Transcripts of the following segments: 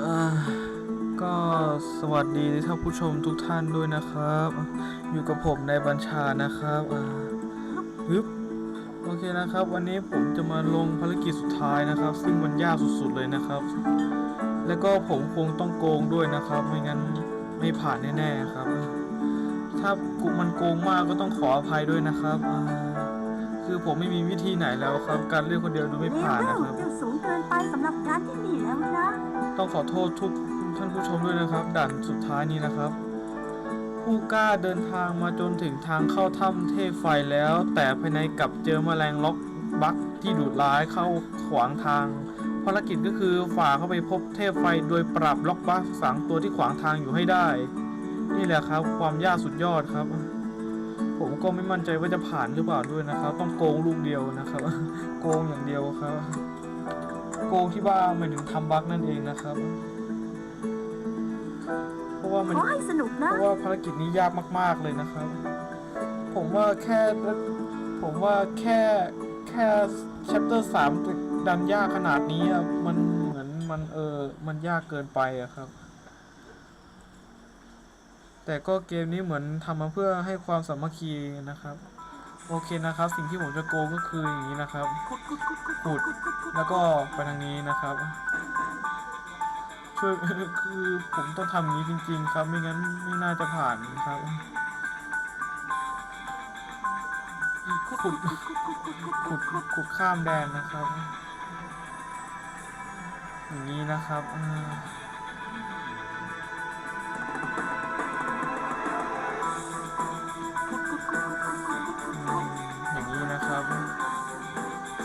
อก็สวัสดีท่านผู้ชมทุกท่านด้วยนะครับ อยู่กับผมในบัญชานะครับอ่าฮึบโอเคนะครับ วันนี้ผมจะมาลงภารกิจสุดท้ายนะครับ ซึ่งมันยากสุดๆเลยนะครับ แล้วก็ผมคงต้องโกงด้วยนะครับ ไม่งั้นไม่ผ่านแน่ๆครับ ถ้ามันโกงมากก็ต้องขออภัยด้วยนะครับอ่า คือผมไม่มีวิธีไหนแล้วครับ การเลือกคนเดียวดูไม่ผ่านนะครับ จะสูงเกินไปสำหรับการที่นี่แล้วนะต้องขอโทษทุกท่านผู้ชมด้วยนะครับ ด่านสุดท้ายนี้นะครับ ผู้กล้าเดินทางมาจนถึงทางเข้าถ้ำเทพไฟแล้ว แต่ภายในกลับเจอแมลงล็อกบักที่ดุร้ายเข้าขวางทางภารกิจก็คือฝ่าเข้าไปพบเทพไฟโดยปรับล็อกบักสังตัวที่ขวางทางอยู่ให้ได้ นี่แหละครับ ความยากสุดยอดครับ ผมก็ไม่มั่นใจว่าจะผ่านหรือเปล่าด้วยนะครับ ต้องโกงลูกเดียวนะครับ โกงอย่างเดียวครับ โกงที่ว่าหมายถึงทำบั๊กนั่นเองนะครับ เพราะว่ามันขอให้สนุกเพนะราะว่าภารกิจนี้ยากมาก ๆเลยนะครับ ผมว่าแค่ผมว่าแค่แค่ chapter สามดันยากขนาดนี้อะมันเหมือนมันเออมันยากเกินไปอะครับ แต่ก็เกมนี้เหมือนทำมาเพื่อให้ความสามัคคีนะครับ โอเคนะครับ สิ่งที่ผมจะโกงก็คืออย่างนี้นะครับขุดแล้วก็ไปทางนี้นะครับ ช่วยคือผมต้องทำอย่างนี้จริง ๆ ครับ ไม่งั้นไม่น่าจะผ่านครับขุดขุดขุดข้ามแดนนะครับ อย่างนี้นะครับ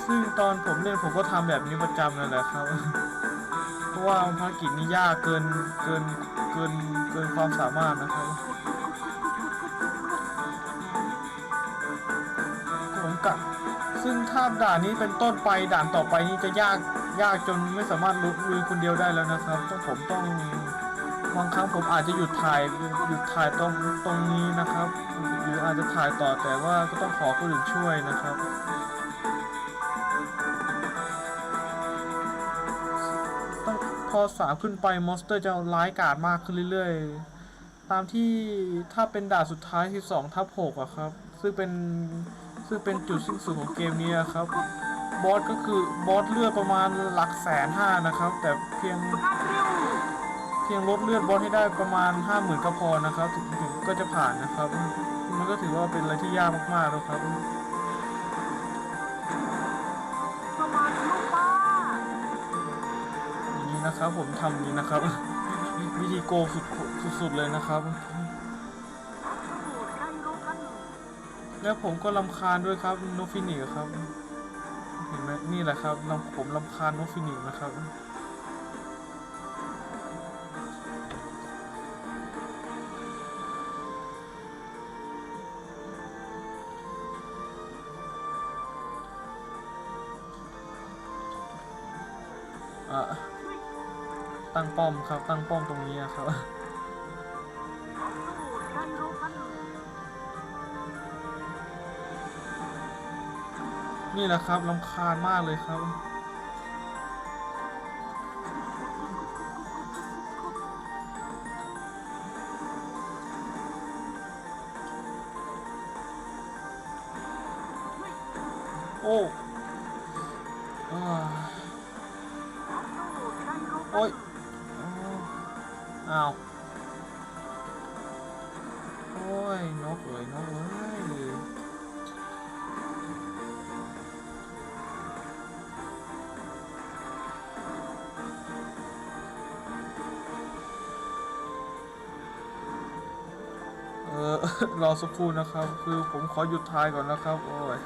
ซึ่งตอนผมเล่นผมก็ทำแบบนี้ประจำนั่นแหละครับ เพราะว่าภารกิจนี้ยากเกินเกินเกินเกินความสามารถนะครับผมกะซึ่งถ้าด่านนี้เป็นต้นไปด่านต่อไปนี้จะยากยากจนไม่สามารถลุลุยคนเดียวได้แล้วนะครับต้องผมต้องบางครั้งผมอาจจะหยุดถ่ายหยุดถ่ายตรงตรงนี้นะครับ หรืออาจจะถ่ายต่อแต่ว่าก็ต้องขอคนอื่นช่วยนะครับ องพอสามขึ้นไปมอนสเตอร์จะร้ายกาจมากขึ้นเรื่อยๆ ตามที่ถ้าเป็นด่านสุดท้ายที่สองทับหกอะครับ ซึ่งเป็นซึ่งเป็นจุดสิ้นสุดของเกมนี้ครับ บอสก็คือบอสเลือดประมาณหลักแสนห้านะครับ แต่เพียงเพียงลดเลือดบอสให้ได้ประมาณห้าหมื่นก็พอนะครับ ถึงก็จะผ่านนะครับ มันก็ถือว่าเป็นอะไรที่ยากมากๆแล้วครับ นะครับ ผมทำนี้นะครับ วิธีโกสุดสุดๆเลยนะครับ แล้วผมก็ลำคาญด้วยครับโนฟินิกครับ เห็นไหมนี่แหละครับผมลำคาญโนฟินิกนะครับ ตั้งป้อมครับ ตั้งป้อมตรงนี้ครับนี่แหละครับลำคาญมากเลยครับ โอ้อ่าโอ้ย อ้าวโอ้ยนกเอ้ยนกเอ้ยเออรอสักครู่นะครับ คือผมขอหยุดทายก่อนนะครับ โอ้ย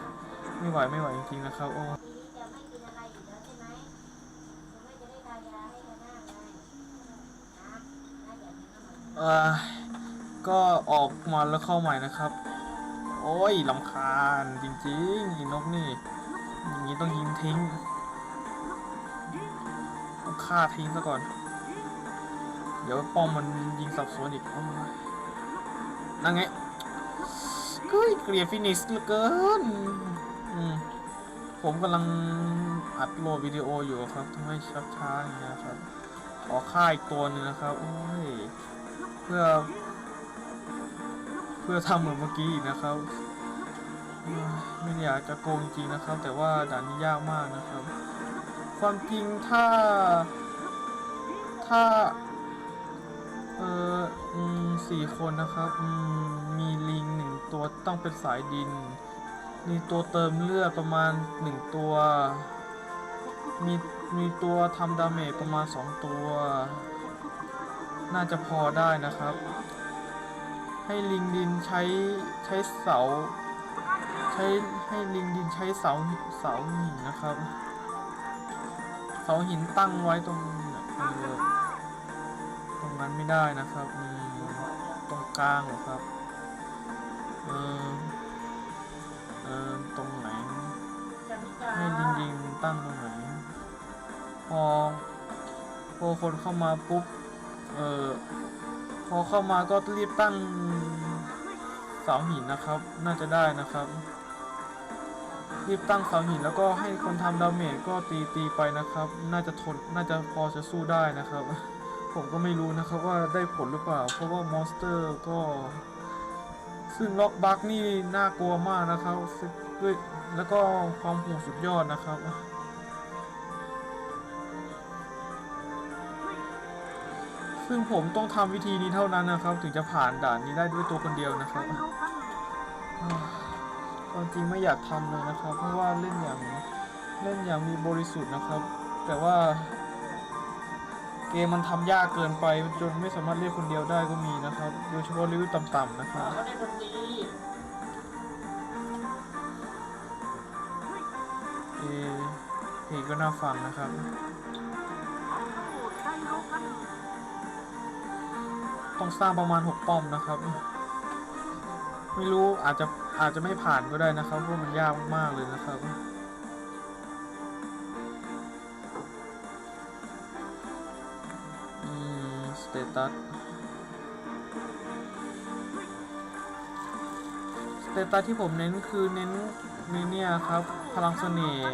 ไม่ไหวไม่ไหวจริงๆนะครับโอ้ย จะไม่กินอะไรอยู่แล้วใช่ไหมคุณแม่จะได้ทายาให้กันหน้าไงนะน่าอยากกินขนม เอ่อก็ออกมาแล้วเข้าใหม่นะครับ โอ้ยลำคาญจริงๆอีนกนี่ อย่างนี้ต้องยิงทิ้งต้องฆ่าทิ้งซะก่อน เดี๋ยวป้อมมันยิงสับสนอีกโอ้ยนั่งไงเฮ้ยเกลียดฟินิชเหลือเกินผมกำลังอัดโหลดวิดีโออยู่ครับทำให้ช้าๆอย่างเงี้ยครับ ขอฆ่าอีกตัวหนึ่งนะครับ โอ้ย พื่อ เพื่อทำเหมือนเมื่อกี้อีกนะครับ ไม่อยากจะโกงจริงนะครับ แต่ว่าด่านนี้ยากมากนะครับ ความจริงถ้า ถ้า เออสี่คนนะครับมีลิงหนึ่งตัวต้องเป็นสายดิน มีตัวเติมเลือดประมาณหนึ่งตัว มีมีตัวทำดาเมจประมาณสองตัว น่าจะพอได้นะครับ ให้ลิงดินใช้ใช้เสา ใช้ให้ลิงดินใช้เสาเสาหินนะครับ เสาหินตั้งไว้ตรงตรงนั้นไม่ได้นะครับอืมตรงกลางหรอครับเออเออตรงไหนให้ลิงดิงตั้งตรงไหนพอพอคนเข้ามาปุ๊บ เออพอเข้ามาก็รีบตั้งเสาหินนะครับ น่าจะได้นะครับ รีบตั้งเสาหินแล้วก็ให้คนทำดาเมจก็ตีตีไปนะครับ น่าจะทนน่าจะพอจะสู้ได้นะครับ ผมก็ไม่รู้นะครับว่าได้ผลหรือเปล่า เพราะว่ามอนสเตอร์ก็ ซึ่งล็อกบัคนี่น่ากลัวมากนะครับด้วยแล้วก็ความโหดสุดยอดนะครับ ซึ่งผมต้องทำวิธีนี้เท่านั้นนะครับ ถึงจะผ่านด่านนี้ได้ด้วยตัวคนเดียวนะครับใครรู้กันอ่าความจริงไม่อยากทำเลยนะครับ เพราะว่าเล่นอย่างเล่นอย่างมีบริสุทธิ์นะครับ แต่ว่า เกมมันทำยากเกินไปจนไม่สามารถเล่นคนเดียวได้ก็มีนะครับ โดยเฉพาะเลเวลต่ำๆนะครับเขาได้ดนตรีเอเพลงก็น่าฟังนะครับ ต้องสร้างประมาณ 6 ป้อมนะครับ ไม่รู้อาจจะอาจจะไม่ผ่านก็ได้นะครับเพราะมันยากมากเลยนะครับ อืม สเตตัส สเตตัสที่ผมเน้นคือเน้นเน้นเนี่ยครับ พลังเสน่ห์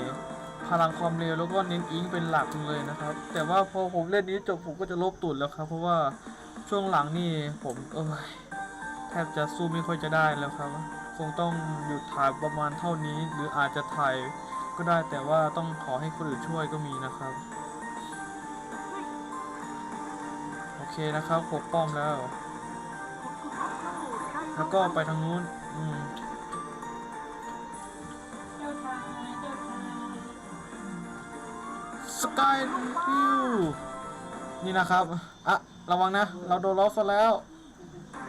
พลังความเร็วแล้วก็เน้นอิงเป็นหลักเลยนะครับ แต่ว่าพอผมเล่นนี้จบผมก็จะลบตุดแล้วครับ เพราะว่า ช่วงหลังนี่ผมเอยแทบจะสู้ไม่ค่อยจะได้แล้วครับ คงต้องหยุดถ่ายประมาณเท่านี้ หรืออาจจะถ่ายก็ได้แต่ว่าต้องขอให้คนอื่นช่วยก็มีนะครับ โอเคนะครับครบป้อมแล้ว แล้วก็ไปทางนู้น อืมสกายวิวนี่นะครับ อะ ระวังนะ เราโดนล็อกซะแล้ว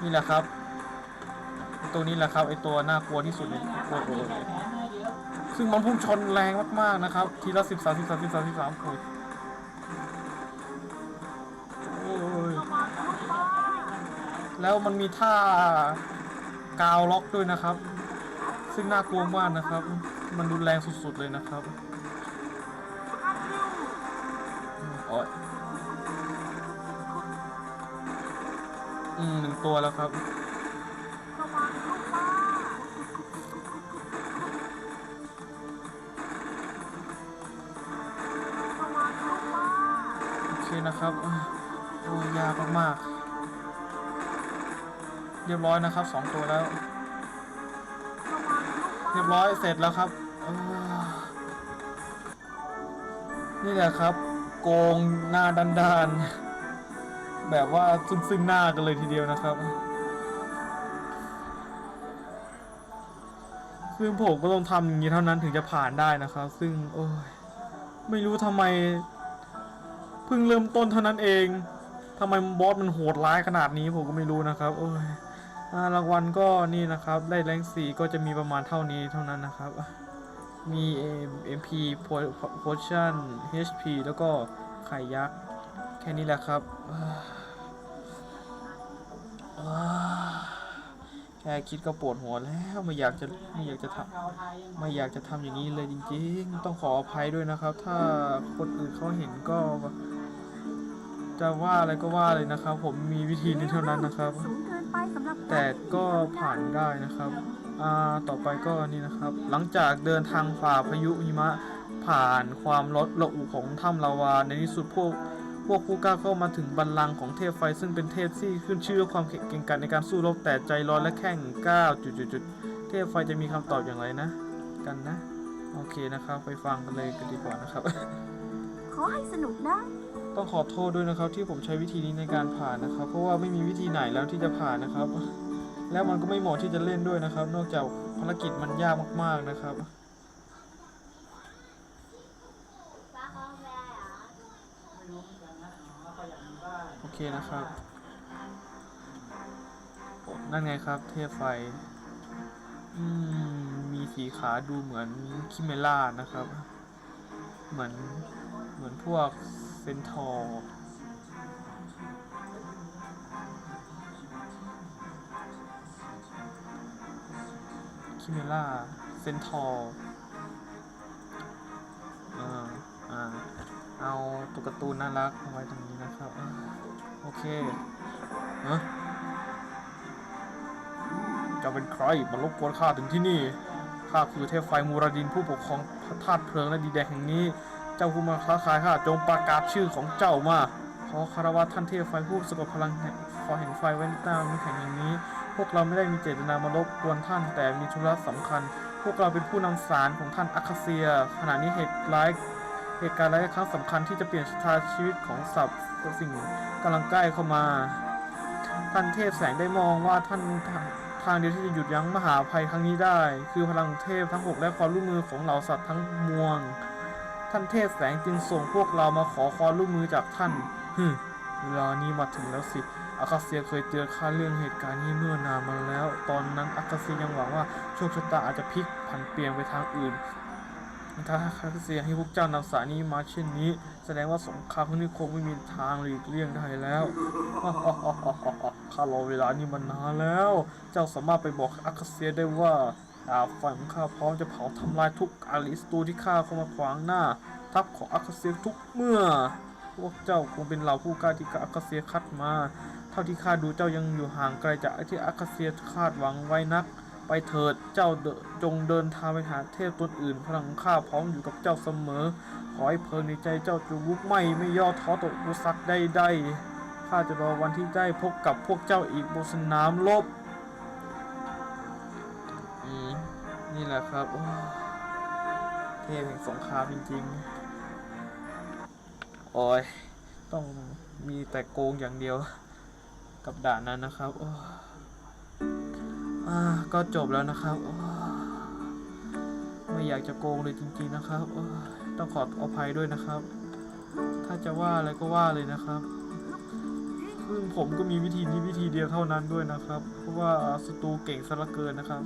นี่แหละครับไอ้ตัวนี้แหละครับไอตัวน่ากลัวที่สุดในโคตรโอ้ยแผนให้เดี๋ยซึ่งมันพุ่งชนแรงมากๆนะครับ ทีละสิบสามสิบสามสิบสามสิบสามโอ้ยโอ้ยแล้วมันมีท่ากาวล็อกด้วยนะครับ ซึ่งน่ากลัวมากนะครับ มันรุนแรงสุดๆเลยนะครับอืมโอ้ อืมหนึ่งตัวแล้วครับโอเคนะครับอะโอ้ยยากมากๆเรียบร้อยนะครับสองตัวแล้วเรียบร้อยเสร็จแล้วครับเออนี่แหละครับ โกงหน้าด้านๆ แบบว่าซึ่งซึ่งหน้ากันเลยทีเดียวนะครับ ซึ่งผมก็ต้องทำอย่างนี้เท่านั้นถึงจะผ่านได้นะครับ ซึ่งโอ้ยไม่รู้ทำไมเพิ่งเริ่มต้นเท่านั้นเองทำไมบอสมันโหดร้ายขนาดนี้ผมก็ไม่รู้นะครับ โอ้ยรางวัลก็นี่นะครับ ได้แรงสีก็จะมีประมาณเท่านี้เท่านั้นนะครับ มี MP Potion HP แล้วก็ไข่ยักษ์ ค่นี้แหละครับ แค่คิดก็ปวดหัวแล้วไม่อยากจะไม่อยากจะทำไม่อยากจะทำอย่างนี้เลยจริง ๆ ต้องขออภัยด้วยนะครับ ถ้าคนอื่นเขาเห็นก็ จะว่าอะไรก็ว่าเลยนะครับ ผมมีวิธีนี้เท่านั้นนะครับ แต่ก็ผ่านได้นะครับอ่าต่อไปก็นี่นะครับ หลังจากเดินทางฝ่าพายุหิมะผ่านความลดระอุของถ้ำลาวาในที่สุดพวก พวกผู้กล้าเข้ามาถึงบัลลังก์ของเทพไฟซึ่งเป็นเทพที่ขึ้นชื่อด้วยความเก่งกาจในการสู้รบแต่ใจร้อนและแข่งกล้าวจุดๆๆเทพไฟจะมีคำตอบอย่างไรนะ กันนะ โอเคนะครับ ไปฟังกันเลยกันดีกว่านะครับ ขอให้สนุกนะ ต้องขอโทษด้วยนะครับ ที่ผมใช้วิธีนี้ในการผ่านนะครับ เพราะว่าไม่มีวิธีไหนแล้วที่จะผ่านนะครับ แล้วมันก็ไม่เหมาะที่จะเล่นด้วยนะครับ นอกจากภารกิจมันยากมากๆนะครับป้าเขาไม่ได้เหรอโอ เคนะครับ นั่นไงครับ เทพไฟ อืม มีสีขาดูเหมือนคิเมล่านะครับ เหมือน เหมือนพวกเซนทอร์คิเมล่า เซนทอร์อ่าอ่าเอาตุ๊กตาตูนน่ารักมาไว้ตรงนี้นะครับ โอเคเอะจะเป็นใครมารบกวนข้าถึงที่นี่ข้าคือเทพไฟมูราดินผู้ปกครองพระธาตุเพลิงและดีแดนแห่งนี้ เจ้าผู้มาค้าขายข้าจงประกาศชื่อของเจ้ามาขอคารวะท่านเทพไฟผู้สกดพลังแห่งไฟแห่งไฟไว้ใต้น้ำแข็งอย่างนี้ พวกเราไม่ได้มีเจตนามารบกวนท่านแต่มีธุระสำคัญ พวกเราเป็นผู้นำสารของท่านอาคเซีย ขณะนี้เหตุร้าย เหตุการณ์ร้ายครั้งสำคัญที่จะเปลี่ยนชะตาชีวิตของสัตว์สิ่งกำลังใกล้เข้ามา ท่านเทพแสงได้มองว่าท่านทางเดียวที่จะหยุดยั้งมหาภัยครั้งนี้ได้ คือพลังเทพทั้งหกและความร่วมมือของเหล่าสัตว์ทั้งมวลท่านเทพแสงจึงส่งพวกเรามาขอความร่วมมือจากท่านฮึเวลานี้มาถึงแล้วสิอาคาเซียเคยเตือนข้าเรื่องเหตุการณ์นี้เมื่อนานมาแล้ว ตอนนั้นอาคาเซียยังหวังว่าโชคชะตาอาจจะพลิกผันเปลี่ยนไปทางอื่น ถ้าคาเซียให้พวกเจ้านำสายนี้มาเช่นนี้ แสดงว่าสงครามครั้งนี้คงไม่มีทางหลีกเลี่ยงได้แล้วข้ารอเวลานี้มานานแล้ว เจ้าสามารถไปบอกอาคาเซียได้ว่าดาบไฟของข้าพร้อมจะเผาทำลายทุกอาริสตูที่ข้าเข้ามาขวางหน้า ทัพของอาคาเซียทุกเมื่อ พวกเจ้าคงเป็นเหล่าผู้กล้าที่อาคาเซียคัดมา เท่าที่ข้าดูเจ้ายังอยู่ห่างไกลจากที่อาคาเซียคาดหวังไว้นัก ไปเถิดเจ้าจงเดินทางไปหาเทพตนอื่น พลังข้าพร้อมอยู่กับเจ้าเสมอ ขอให้เพลิงในใจเจ้าจงลุกไหม้ไม่ย่อท้อต่ออุปสรรคใดๆข้าจะรอวันที่ได้พบกับพวกเจ้าอีกบนสนามรบนี่แหละครับเทพแห่งสงครามจริงๆโอ้ยต้องมีแต่โกงอย่างเดียวกับด่านนั้นนะครับโอ้ ก็จบแล้วนะครับไม่อยากจะโกงเลยจริง ๆนะครับต้องขออภัยด้วยนะครับ ถ้าจะว่าอะไรก็ว่าเลยนะครับซึ่งผมก็มีวิธีนี้วิธีเดียวเท่านั้นด้วยนะครับ เพราะว่าศัตรูเก่งซะเหลือเกินนะครับ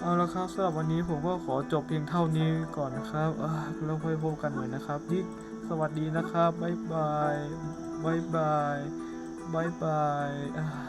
เอาละครับสำหรับวันนี้ผมก็ขอจบเพียงเท่านี้ก่อนนะครับอ่าแล้วค่อยพบกันใหม่นะครับยิกสวัสดีนะครับบ๊ายบายบ๊ายบายบ๊ายบาย